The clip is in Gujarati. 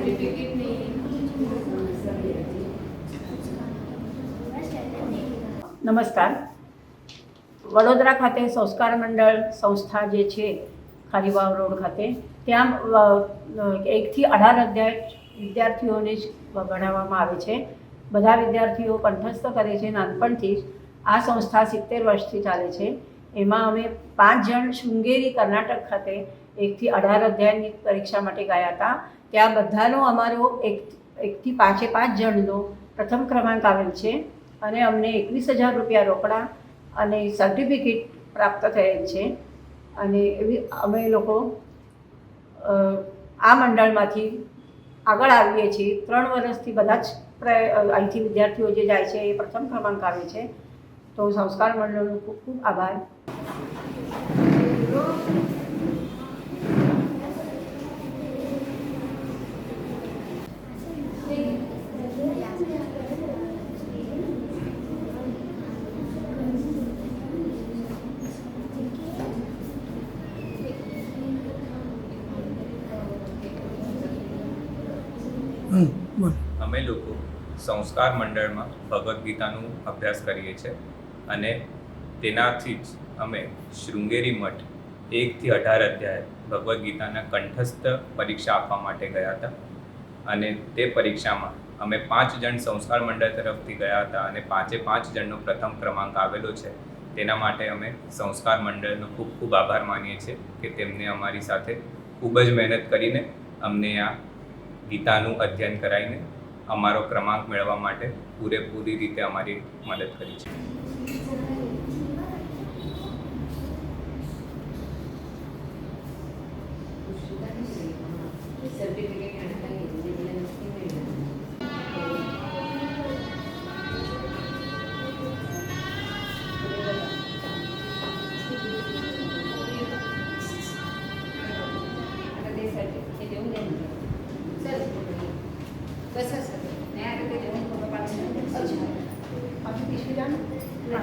સર્ટિફિકેટ નહીં નમસ્કાર. વડોદરા ખાતે સંસ્કાર મંડળ સંસ્થા જે છે, ખારીવાવ રોડ ખાતે, ત્યાં એકથી અઢાર અધ્યાય વિદ્યાર્થીઓને જ ભણાવવામાં આવે છે. બધા વિદ્યાર્થીઓ કંઠસ્થ કરે છે, નાનપણથી જ. આ સંસ્થા સિત્તેર વર્ષથી ચાલે છે. એમાં અમે પાંચ જણ શૃંગેરી કર્ણાટક ખાતે એકથી અઢાર અધ્યાયની પરીક્ષા માટે ગયા હતા. ત્યાં બધાનો અમારો એક એકથી પાંચે પાંચ જણનો પ્રથમ ક્રમાંક આવેલ છે અને અમને એકવીસ હજાર રૂપિયા રોકડા અને સર્ટિફિકેટ પ્રાપ્ત થયેલ છે. અને એવી અમે લોકો આ મંડળમાંથી આગળ આવીએ છીએ. ત્રણ વર્ષથી બધા જ અહીંથી વિદ્યાર્થીઓ જે જાય છે એ પ્રથમ ક્રમાંક આવે છે. તો સંસ્કાર મંડળનો ખૂબ ખૂબ આભાર. અમે લોકો સંસ્કાર મંડળમાં ભગવદ્ ગીતાનું અભ્યાસ કરીએ છીએ અને તેનાથી જ અમે શૃંગેરી મઠ એકથી અઢાર અધ્યાય ભગવદ્ ગીતાના કંઠસ્થ પરીક્ષા આપવા માટે ગયા હતા. અને તે પરીક્ષામાં અમે પાંચ જણ સંસ્કાર મંડળ તરફથી ગયા હતા અને પાંચે પાંચ જણનો પ્રથમ ક્રમાંક આવેલો છે. તેના માટે અમે સંસ્કાર મંડળનો ખૂબ ખૂબ આભાર માનીએ છીએ કે તેમને અમારી સાથે ખૂબ જ મહેનત કરીને અમને આ ગીતાનું અધ્યયન કરાવીને અમારો ક્રમાંક મેળવવા માટે પૂરેપૂરી રીતે અમારી મદદ કરી છે. सर नाही आता ते देऊन पाच પાછું पिशवी द्या ना.